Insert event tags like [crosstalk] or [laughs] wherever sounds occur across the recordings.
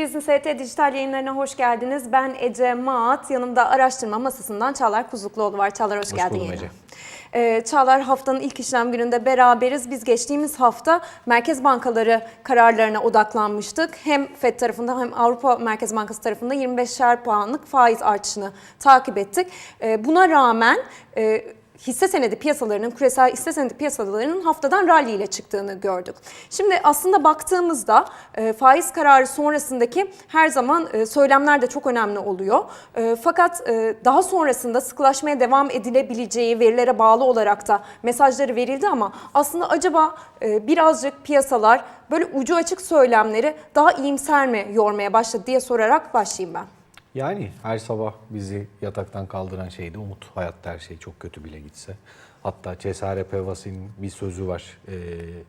Business ET Dijital yayınlarına hoş geldiniz. Ben Ece Maat. Yanımda araştırma masasından Çağlar Kuzukluoğlu var. Çağlar hoş, Hoş geldin buldum. Ece. Ee, Çağlar haftanın ilk işlem gününde beraberiz. Biz geçtiğimiz hafta merkez bankaları kararlarına odaklanmıştık. Hem FED tarafında hem Avrupa Merkez Bankası tarafında 25'er puanlık faiz artışını takip ettik. Ee, buna rağmen e, hisse senedi piyasalarının, küresel hisse senedi piyasalarının haftadan rally ile çıktığını gördük. Şimdi aslında baktığımızda e, faiz kararı sonrasındaki her zaman e, söylemler de çok önemli oluyor. E, fakat e, daha sonrasında sıkılaşmaya devam edilebileceği verilere bağlı olarak da mesajları verildi ama aslında acaba e, birazcık piyasalar böyle ucu açık söylemleri daha iyimser mi yormaya başladı diye sorarak başlayayım ben. Yani her sabah bizi yataktan kaldıran şey de umut. Hayatta her şey çok kötü bile gitse. Hatta Cesare Pevasi'nin bir sözü var. Ee,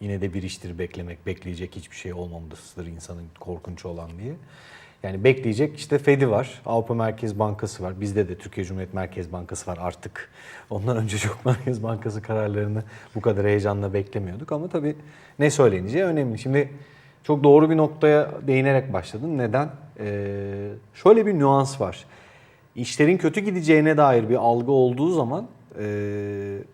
yine de bir iştir beklemek, bekleyecek hiçbir şey olmamasıdır insanın korkunç olan diye. Yani bekleyecek işte Fed'i var, Avrupa Merkez Bankası var. Bizde de Türkiye Cumhuriyet Merkez Bankası var artık. Ondan önce çok Merkez Bankası kararlarını bu kadar heyecanla beklemiyorduk. Ama tabii ne söyleneceği önemli. Şimdi çok doğru bir noktaya değinerek başladın. Neden? Ee, şöyle bir nüans var. İşlerin kötü gideceğine dair bir algı olduğu zaman e,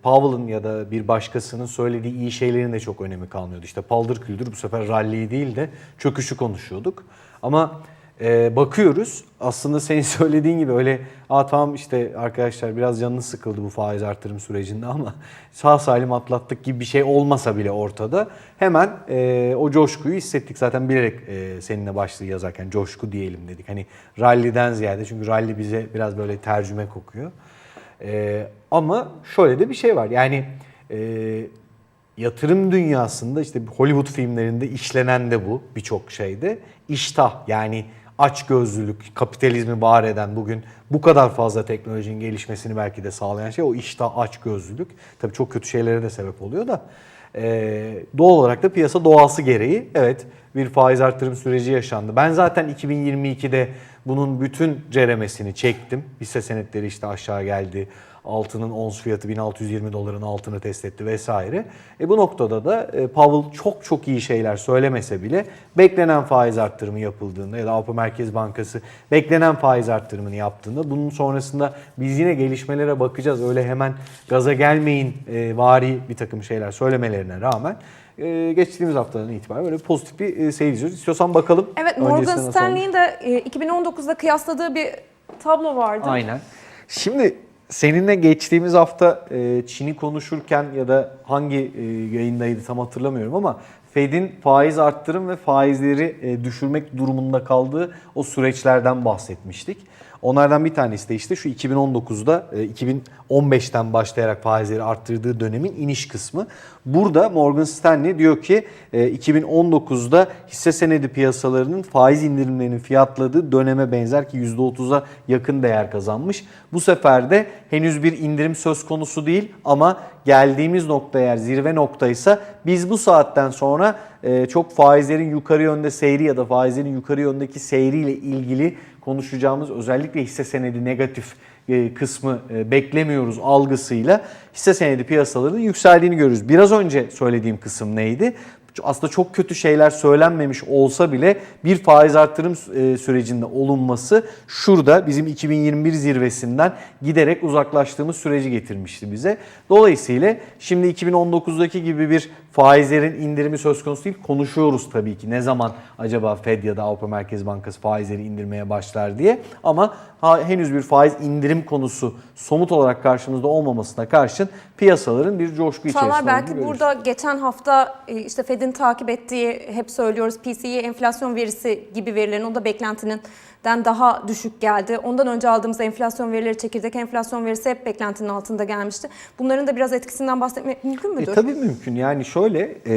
Powell'ın ya da bir başkasının söylediği iyi şeylerin de çok önemi kalmıyordu. İşte paldır küldür bu sefer rally'yi değil de çöküşü konuşuyorduk. Ama e, bakıyoruz aslında senin [laughs] söylediğin gibi öyle Aa, tamam işte arkadaşlar biraz canınız sıkıldı bu faiz artırım sürecinde ama sağ salim atlattık gibi bir şey olmasa bile ortada hemen e, o coşkuyu hissettik. Zaten bilerek e, seninle başlığı yazarken coşku diyelim dedik. Hani rally'den ziyade çünkü rally bize biraz böyle tercüme kokuyor. E, ama şöyle de bir şey var yani e, yatırım dünyasında işte Hollywood filmlerinde işlenen de bu birçok şeyde. İştah yani açgözlülük, kapitalizmi var eden bugün bu kadar fazla teknolojinin gelişmesini belki de sağlayan şey o iştah açgözlülük. Tabii çok kötü şeylere de sebep oluyor da. Ee, doğal olarak da piyasa doğası gereği evet bir faiz artırım süreci yaşandı. Ben zaten 2022'de bunun bütün ceremesini çektim. Hisse senetleri işte aşağı geldi. Altının ons fiyatı 1620 doların altını test etti vesaire. E bu noktada da e, Powell çok çok iyi şeyler söylemese bile beklenen faiz arttırımı yapıldığında ya da Avrupa Merkez Bankası beklenen faiz arttırımını yaptığında bunun sonrasında biz yine gelişmelere bakacağız. Öyle hemen gaza gelmeyin e, vari bir takım şeyler söylemelerine rağmen e, geçtiğimiz haftadan itibaren böyle pozitif bir e, seyir izliyoruz. İstiyorsan bakalım. Evet Morgan Stanley'in de e, 2019'da kıyasladığı bir tablo vardı. Aynen. Şimdi seninle geçtiğimiz hafta e, Çin'i konuşurken ya da hangi e, yayındaydı tam hatırlamıyorum ama Fed'in faiz arttırım ve faizleri e, düşürmek durumunda kaldığı o süreçlerden bahsetmiştik. Onlardan bir tanesi de işte şu 2019'da e, 2015'ten başlayarak faizleri arttırdığı dönemin iniş kısmı. Burada Morgan Stanley diyor ki e, 2019'da hisse senedi piyasalarının faiz indirimlerinin fiyatladığı döneme benzer ki %30'a yakın değer kazanmış. Bu sefer de henüz bir indirim söz konusu değil ama geldiğimiz nokta eğer zirve noktaysa biz bu saatten sonra e, çok faizlerin yukarı yönde seyri ya da faizlerin yukarı yöndeki seyriyle ilgili konuşacağımız özellikle hisse senedi negatif e, kısmı e, beklemiyoruz algısıyla hisse senedi piyasalarının yükseldiğini görürüz. Biraz önce söylediğim kısım neydi? Aslında çok kötü şeyler söylenmemiş olsa bile bir faiz arttırım e, sürecinde olunması şurada bizim 2021 zirvesinden giderek uzaklaştığımız süreci getirmişti bize. Dolayısıyla şimdi 2019'daki gibi bir faizlerin indirimi söz konusu değil. Konuşuyoruz tabii ki ne zaman acaba Fed ya da Avrupa Merkez Bankası faizleri indirmeye başlar diye. Ama henüz bir faiz indirim konusu somut olarak karşımızda olmamasına karşın piyasaların bir coşku içerisinde Çağlar belki görüyoruz. burada geçen hafta e, işte Fed'in takip ettiği hep söylüyoruz PCE enflasyon verisi gibi verilerin o da beklentinin den daha düşük geldi. Ondan önce aldığımız enflasyon verileri, çekirdek enflasyon verisi hep beklentinin altında gelmişti. Bunların da biraz etkisinden bahsetmek mümkün E, müdür? tabii mümkün. Yani şöyle, e,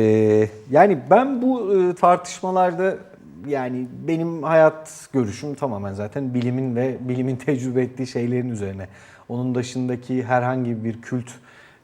yani ben bu e, tartışmalarda yani benim hayat görüşüm tamamen zaten bilimin ve bilimin tecrübe ettiği şeylerin üzerine. Onun dışındaki herhangi bir kült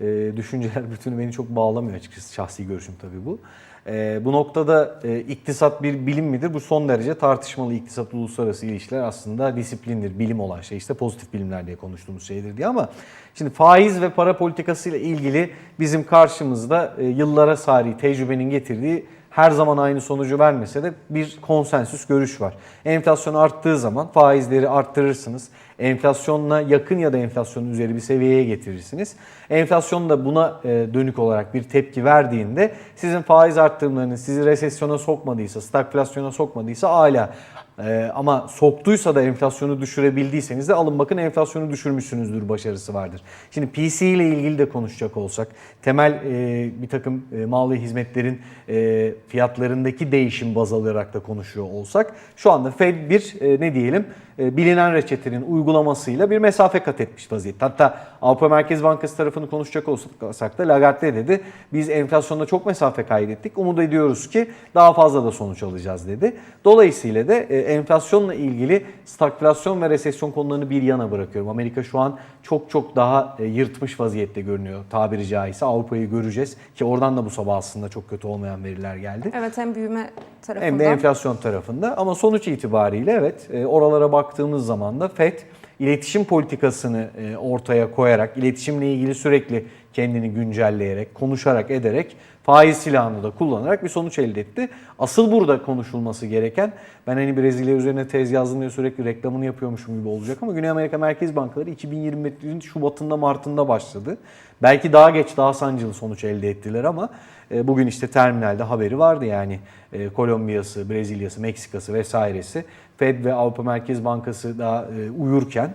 e, düşünceler [laughs] bütünü beni çok bağlamıyor açıkçası. Şahsi görüşüm tabii bu. E, bu noktada e, iktisat bir bilim midir? Bu son derece tartışmalı iktisat uluslararası ilişkiler aslında disiplindir, bilim olan şey işte pozitif bilimler diye konuştuğumuz şeydir diye ama şimdi faiz ve para politikası ile ilgili bizim karşımızda e, yıllara sari tecrübenin getirdiği her zaman aynı sonucu vermese de bir konsensüs görüş var. Enflasyon arttığı zaman faizleri arttırırsınız. Enflasyonla yakın ya da enflasyonun üzeri bir seviyeye getirirsiniz. Enflasyon da buna e, dönük olarak bir tepki verdiğinde sizin faiz arttırımlarınız sizi resesyona sokmadıysa, stagflasyona sokmadıysa hala ee, ama soktuysa da enflasyonu düşürebildiyseniz de alın bakın enflasyonu düşürmüşsünüzdür başarısı vardır. Şimdi PC ile ilgili de konuşacak olsak temel e, bir takım e, mal ve hizmetlerin e, fiyatlarındaki değişim baz alarak da konuşuyor olsak şu anda Fed bir e, ne diyelim e, bilinen reçetenin uygulamasıyla bir mesafe kat etmiş vaziyette. Hatta Avrupa Merkez Bankası tarafını konuşacak olsak da Lagarde dedi biz enflasyonda çok mesafe kaydettik. Umut ediyoruz ki daha fazla da sonuç alacağız dedi. Dolayısıyla da e, enflasyonla ilgili stagflasyon ve resesyon konularını bir yana bırakıyorum. Amerika şu an çok çok daha e, yırtmış vaziyette görünüyor tabiri caizse. Avrupa'yı göreceğiz ki oradan da bu sabah aslında çok kötü olmayan veriler geldi. Evet hem büyüme tarafından. Hem de enflasyon tarafında ama sonuç itibariyle evet e, oralara baktığımız zaman da FED iletişim politikasını e, ortaya koyarak, iletişimle ilgili sürekli kendini güncelleyerek, konuşarak, ederek, faiz silahını da kullanarak bir sonuç elde etti. Asıl burada konuşulması gereken, ben hani Brezilya üzerine tez yazdım diye sürekli reklamını yapıyormuşum gibi olacak ama Güney Amerika Merkez Bankaları 2021'in Şubat'ında Mart'ında başladı. Belki daha geç, daha sancılı sonuç elde ettiler ama e, bugün işte terminalde haberi vardı yani e, Kolombiya'sı, Brezilya'sı, Meksika'sı vesairesi Fed ve Avrupa Merkez Bankası daha e, uyurken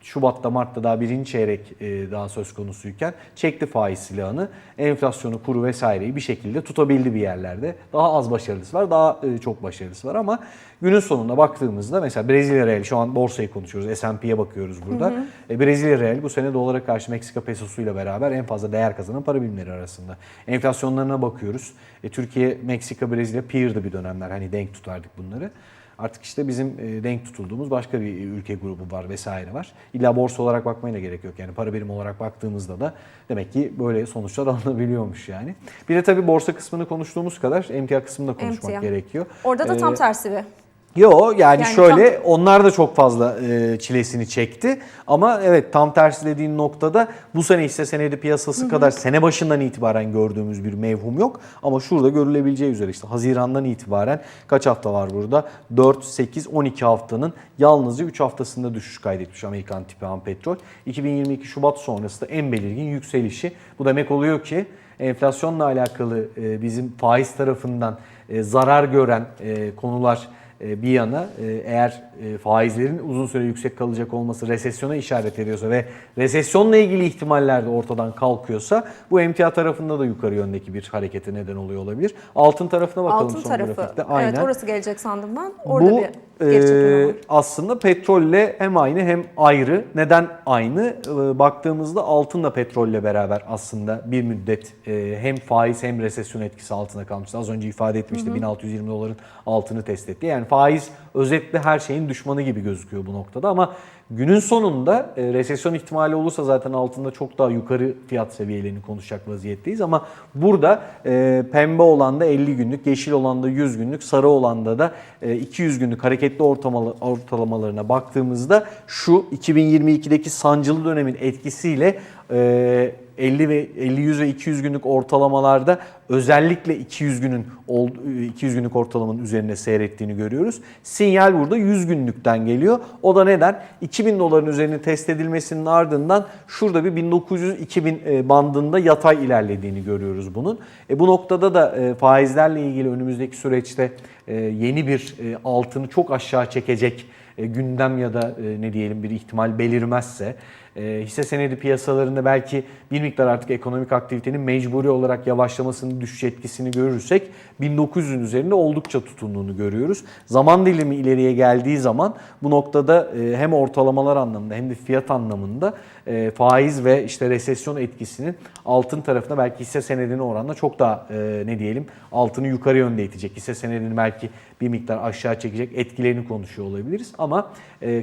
Şubat'ta Mart'ta daha birinci çeyrek e, daha söz konusuyken çekti faiz silahını. Enflasyonu, kuru vesaireyi bir şekilde tutabildi bir yerlerde. Daha az başarılısı var, daha e, çok başarılısı var ama günün sonunda baktığımızda mesela Brezilya Real şu an borsayı konuşuyoruz. S&P'ye bakıyoruz burada. E, Brezilya Real bu sene dolara karşı Meksika pesosuyla beraber en fazla değer kazanan para birimleri arasında. Enflasyonlarına bakıyoruz. Türkiye, Meksika, Brezilya peer'dı bir dönemler. Hani denk tutardık bunları. Artık işte bizim e, denk tutulduğumuz başka bir ülke grubu var vesaire var. İlla borsa olarak bakmaya da gerek yok. Yani para birimi olarak baktığımızda da demek ki böyle sonuçlar [laughs] alınabiliyormuş yani. Bir de tabii borsa kısmını konuştuğumuz kadar emtia kısmını da konuşmak Emtia. gerekiyor. Orada da tam Ee, tersi bir. Yo yani, Yani şöyle onlar da çok fazla e, çilesini çekti. Ama evet tam tersi dediğin noktada bu sene hisse senedi piyasası kadar sene başından itibaren gördüğümüz bir mevhum yok. Ama şurada görülebileceği üzere işte Haziran'dan itibaren kaç hafta var burada? 4, 8, 12 haftanın yalnızca 3 haftasında düşüş kaydetmiş Amerikan tipi ham petrol. 2022 Şubat sonrası da en belirgin yükselişi. Bu demek oluyor ki enflasyonla alakalı e, bizim faiz tarafından e, zarar gören e, konular bir yana e, eğer e, faizlerin uzun süre yüksek kalacak olması resesyona işaret ediyorsa ve resesyonla ilgili ihtimaller de ortadan kalkıyorsa bu emtia tarafında da yukarı yöndeki bir harekete neden oluyor olabilir. Altın tarafına bakalım Altın son tarafı. grafikte. Evet orası gelecek sandım ben. Orada Bu bir geri çekilme e, var. aslında petrolle hem aynı hem ayrı. Neden aynı? E, baktığımızda altınla petrolle beraber aslında bir müddet e, hem faiz hem resesyon etkisi altında kalmıştı. Az önce ifade etmişti 1620 doların altını test etti. Yani faiz özetle her şeyin düşmanı gibi gözüküyor bu noktada ama günün sonunda e, resesyon ihtimali olursa zaten altında çok daha yukarı fiyat seviyelerini konuşacak vaziyetteyiz ama burada e, pembe olan da 50 günlük, yeşil olan da 100 günlük, sarı olan da e, 200 günlük hareketli ortalama- ortalamalarına baktığımızda şu 2022'deki sancılı dönemin etkisiyle e, 50 ve 50 100 ve 200 günlük ortalamalarda özellikle 200 günün ol- 200 günlük ortalamanın üzerine seyrettiğini görüyoruz. Sinyal burada 100 günlükten geliyor. O da neden? 2000 doların üzerine test edilmesinin ardından şurada bir 1900-2000 e, bandında yatay ilerlediğini görüyoruz bunun. E, bu noktada da e, faizlerle ilgili önümüzdeki süreçte e, yeni bir altını çok aşağı çekecek gündem ya da ne diyelim bir ihtimal belirmezse e, hisse senedi piyasalarında belki bir miktar artık ekonomik aktivitenin mecburi olarak yavaşlamasının düşüş etkisini görürsek 1900'ün üzerinde oldukça tutunduğunu görüyoruz. Zaman dilimi ileriye geldiği zaman bu noktada e, hem ortalamalar anlamında hem de fiyat anlamında e, faiz ve işte resesyon etkisinin altın tarafına belki hisse senedine oranla çok daha e, ne diyelim altını yukarı yönde itecek. Hisse senedini belki bir miktar aşağı çekecek etkilerini konuşuyor olabiliriz. Ama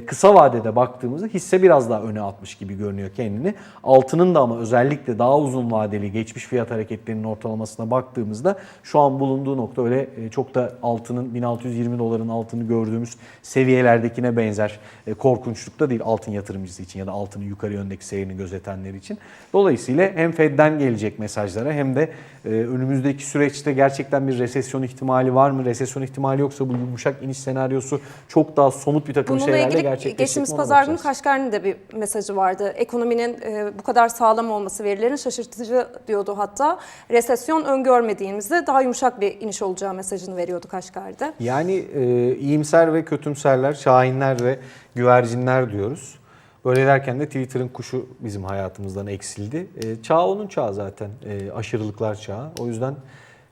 kısa vadede baktığımızda hisse biraz daha öne atmış gibi gibi görünüyor kendini. Altının da ama özellikle daha uzun vadeli geçmiş fiyat hareketlerinin ortalamasına baktığımızda şu an bulunduğu nokta öyle e, çok da altının 1620 doların altını gördüğümüz seviyelerdekine benzer e, korkunçlukta değil altın yatırımcısı için ya da altının yukarı yöndeki seyrini gözetenler için. Dolayısıyla hem Fed'den gelecek mesajlara hem de e, önümüzdeki süreçte gerçekten bir resesyon ihtimali var mı? Resesyon ihtimali yoksa bu yumuşak iniş senaryosu çok daha somut bir takım Bununla şeylerle ilgili gerçekleşecek geçtiğimiz mi ona pazar günü. Kaşgar'ın da bir mesajı vardı. Ekonominin e, bu kadar sağlam olması verilerin şaşırtıcı diyordu hatta. Resesyon öngörmediğimizde daha yumuşak bir iniş olacağı mesajını veriyordu Kaşgar'da. Yani e, iyimser ve kötümserler, şahinler ve güvercinler diyoruz. Böyle derken de Twitter'ın kuşu bizim hayatımızdan eksildi. E, çağ onun çağı zaten. E, aşırılıklar çağı. O yüzden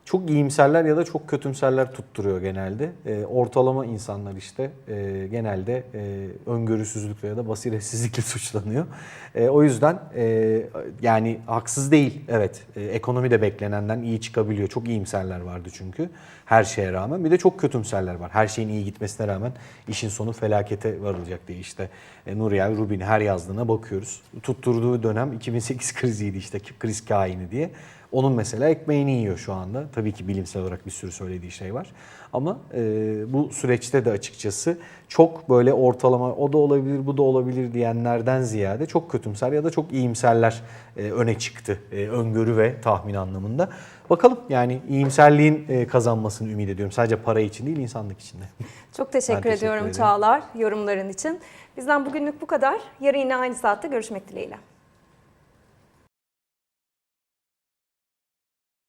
çok iyimserler ya da çok kötümserler tutturuyor genelde. E, ortalama insanlar işte e, genelde e, öngörüsüzlükle ya da basiretsizlikle [laughs] suçlanıyor. E, o yüzden e, yani haksız değil. Evet e, ekonomi de beklenenden iyi çıkabiliyor. Çok iyimserler vardı çünkü her şeye rağmen. Bir de çok kötümserler var. Her şeyin iyi gitmesine rağmen işin sonu felakete varılacak diye işte e, Nuriel Rubin her yazdığına bakıyoruz. Tutturduğu dönem 2008 [laughs] kriziydi işte kriz kaini diye. Onun mesela ekmeğini yiyor şu anda. Tabii ki bilimsel olarak bir sürü söylediği şey var. Ama e, bu süreçte de açıkçası çok böyle ortalama o da olabilir bu da olabilir diyenlerden ziyade çok kötümser ya da çok iyimserler e, öne çıktı. E, öngörü ve tahmin anlamında. Bakalım yani iyimserliğin e, kazanmasını ümit ediyorum. Sadece para için değil insanlık için de. [laughs] Çok teşekkür, teşekkür ediyorum ederim. Çağlar yorumların için. Bizden bugünlük bu kadar. Yarın yine aynı saatte görüşmek dileğiyle.